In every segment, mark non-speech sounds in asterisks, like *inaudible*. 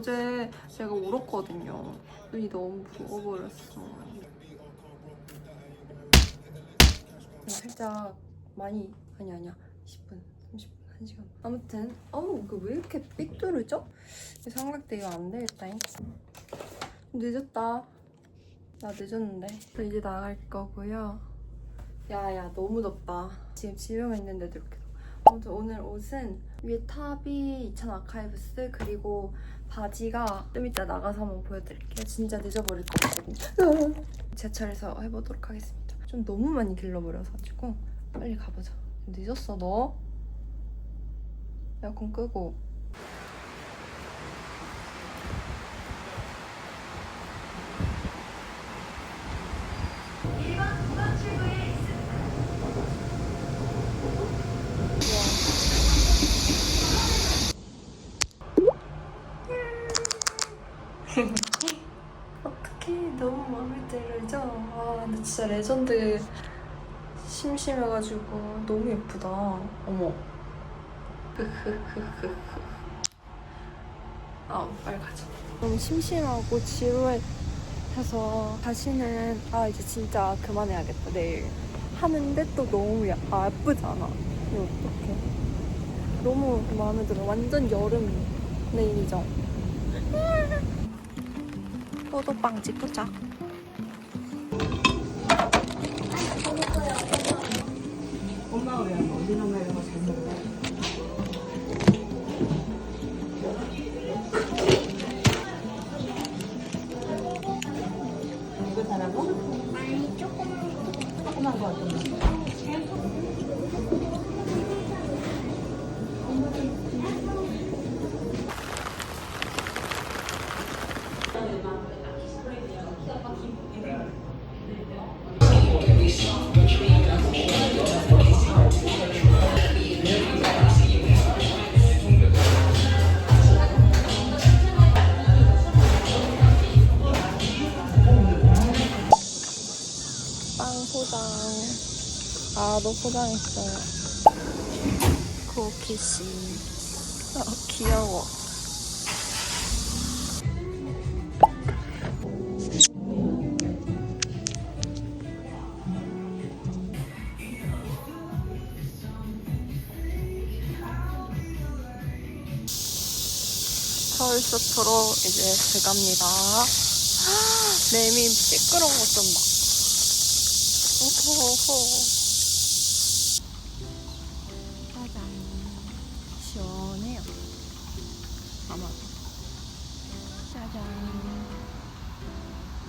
어제 제가 울었거든요. 눈이 너무 부어버렸어. 살짝 많이 아니 아니야 10분 30분 1시간 아무튼 어우 그왜 이렇게 삑두르죠? 삼각대 이거 안 되겠다잉 늦었다 나 늦었는데 저 이제 나갈 거고요 야야 너무 덥다 지금 집에만 있는데도 이렇게. 아무튼 오늘 옷은 위에 탑이 2000 아카이브스. 그리고 바지가 좀 이따 나가서 한번 보여드릴게요. 진짜 늦어버릴 것 같거든요. 지하철에서 해보도록 하겠습니다. 좀 너무 많이 길러버려가지고 빨리 가보자. 늦었어 너. 에어컨 끄고 어떡해 너무 마음에 들죠? 아 근데 진짜 레전드 심심해가지고 너무 예쁘다. 어머. *laughs* 아 빨리 가자. 너무 심심하고 지루해서 다시는 아 이제 진짜 그만해야겠다. 내일 하는데 또 너무 야, 아, 예쁘잖아? 이거 어떡해? 너무 마음에 들어. 완전 여름 내일이죠 뽀도빵 찍자 엄마가 왜 어디 엄마 이런 거잘 먹어? 이거 잘하고? 아니 조그만 거 조그만 거 어떤 거? 아, 너 포장했어요. 쿠키씨. 아, 귀여워. 서울 숲으로 이제 들어갑니다. 매미 *gasps* 시끄러운 것좀 봐. 오호호. 아마도. 짜잔.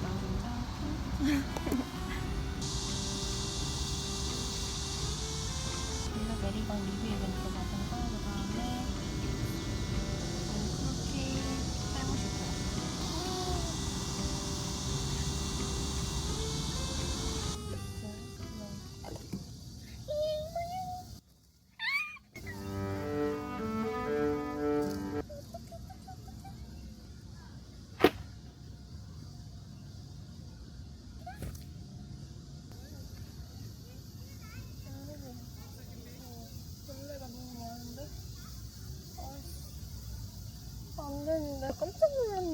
남자. 우리가 *laughs* 메리건 리뷰 이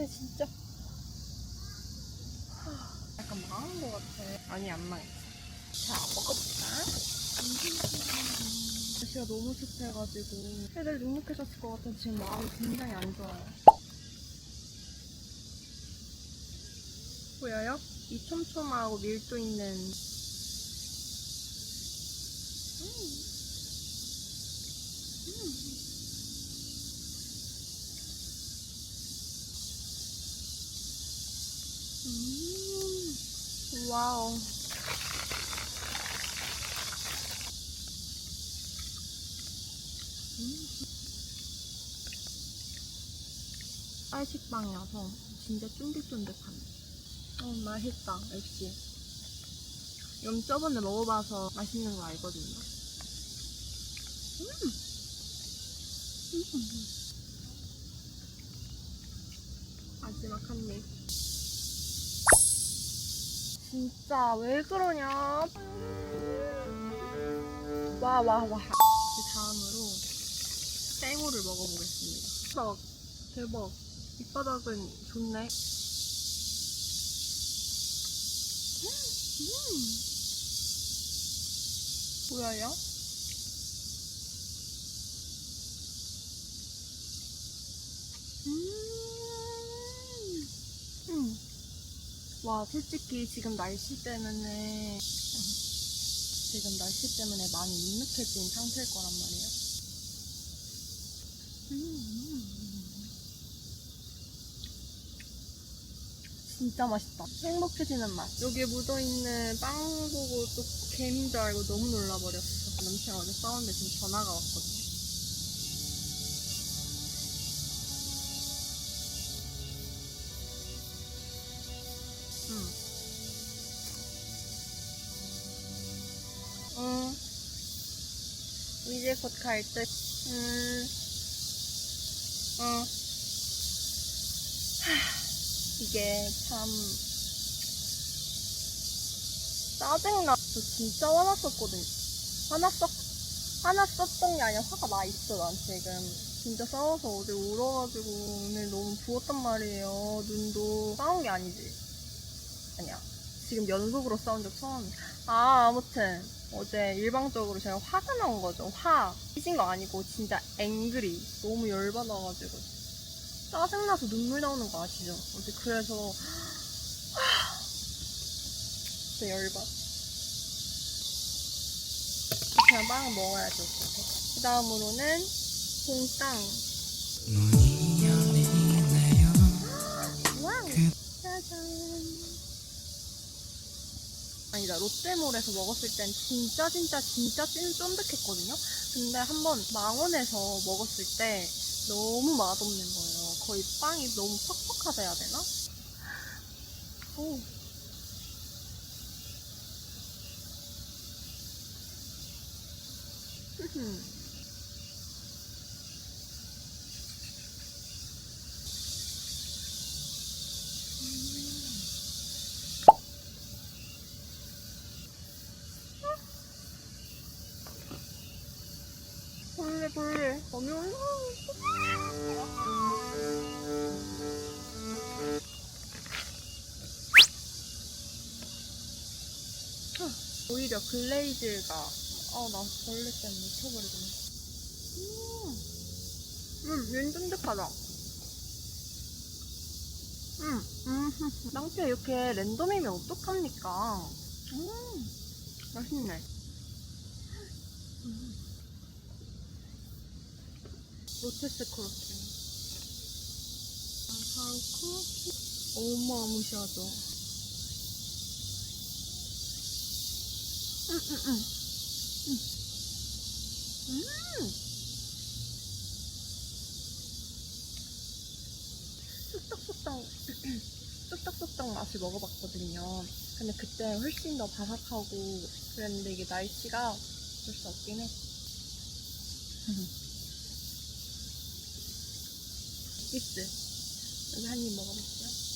진짜? 약간 망한 것 같아. 아니 안 망했어. 자 먹어볼까? 날씨가 너무 습해가지고. 애들 눅눅해졌을 것 같아 지금 마음이 굉장히 안 좋아요. 보여요? 이 촘촘하고 밀도 있는. 음, 와우. 빨식빵이어서 진짜 쫀득쫀득하네. 어, 맛있다, 역시. 이건 저번에 먹어봐서 맛있는 거 알거든요. 음! 음. 마지막 한 입. 진짜 왜 그러냐? 와, 와, 와. 그 다음으로 땡오를 먹어보겠습니다. 대박, 대박. 밑바닥은 좋네. 음. 뭐야, 야? 음. 와, 솔직히 지금 날씨 때문에 지금 날씨 때문에 많이 눅눅해진 상태일 거란 말이에요. 진짜 맛있다. 행복해지는 맛. 여기에 묻어있는 빵 보고 또 개미인 줄 알고 너무 놀라버렸어. 남친이랑 어제 싸웠는데 지금 전화가 왔거든. 이제 곧 갈 듯. 음. 응. 이게 참 짜증나. 저 진짜 화났었거든. 화났었 화났었던 게 아니라 화가 나 있어 난 지금. 진짜 싸워서 어제 울어가지고 오늘 너무 부었단 말이에요. 눈도 싸운 게 아니지. 아니야. 지금 연속으로 싸운 적 처음. 아 아무튼 어제 일방적으로 제가 화가 난 거죠. 화. 삐진 거 아니고 진짜 앵그리. 너무 열받아가지고 짜증나서 눈물 나오는 거 아시죠? 어제 그래서 진짜 열받. 그냥 빵을 먹어야죠. 그 다음으로는. 눈이 열리네요 와우. 짜잔. 아니다 롯데몰에서 먹었을 땐 진짜 진짜 진짜 찐 쫀득했거든요. 근데 한번 망원에서 먹었을 때 너무 맛없는 거예요. 거의 빵이 너무 퍽퍽하다 해야 되나? 오. 흠 오히려 글레이즈가 아나 벌레 때문에 미쳐버리겠네 음, 음, 쫀득하다 음, 음, 낭패 이렇게 랜덤이면 어떡합니까 음, 맛있네 로테스 크로키. 아, 바로 크로키. 어마무시하죠. 음, 음. 쑥떡쑥떡, 쑥떡쑥떡 맛을 먹어봤거든요. 근데 그때 훨씬 더 바삭하고 그랬는데 이게 날씨가 어쩔 수 없긴 해. *laughs* 키스. 여기 한 입 먹어볼게요.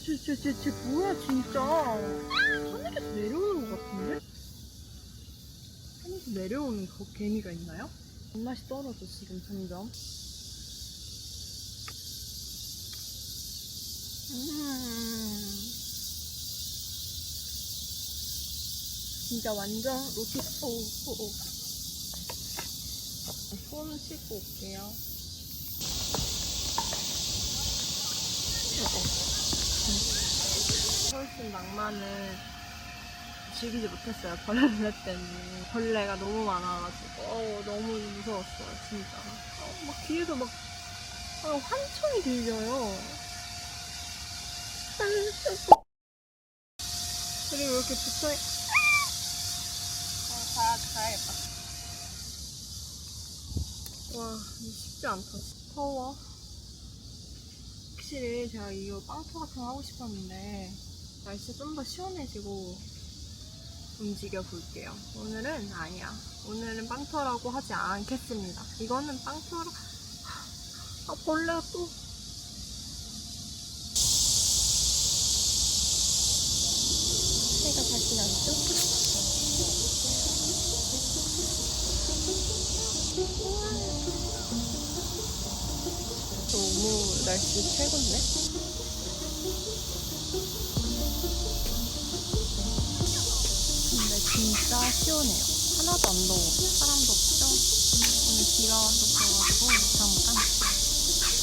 쟤, 쟤, 쟤, 쟤 뭐야 진짜 하늘에서 내려오는 것 같은데? 하늘에서 내려오는 거 개미가 있나요? 입맛이 떨어져 지금 점점 음 진짜 완전 로티스 오, 오, 오. 손 씻고 올게요. 훨씬 낭만을 즐기지 못했어요. 벌레 때문에. 벌레가 너무 많아가지고. 어, 너무 무서웠어요, 진짜. 어, 막 뒤에서 막, 어, 환청이 들려요. *laughs* 그리고 이렇게 붙어, 어, 가야, 가야겠다. 와, 쉽지 않다. 더워. 확실히 제가 이거 빵투 같은 거 하고 싶었는데, 날씨 좀 더 시원해지고 움직여 볼게요. 오늘은 아니야. 오늘은 빵터라고 하지 않겠습니다. 이거는 빵터라. 아 벌레가 또 해가 다시 났죠? 너무 날씨 최고인데? 진짜 시원해요. 하나도 안 더워. 사람도 없죠? 오늘 비가 왔었어가지고 잠깐.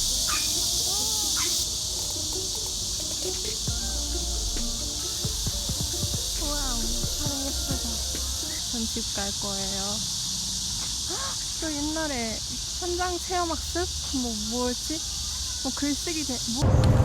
와우, 하늘 예쁘다. 전 집 갈 거예요. 헉, 저 옛날에 현장 체험학습? 뭐, 뭐였지? 뭐 글쓰기 대, 뭐?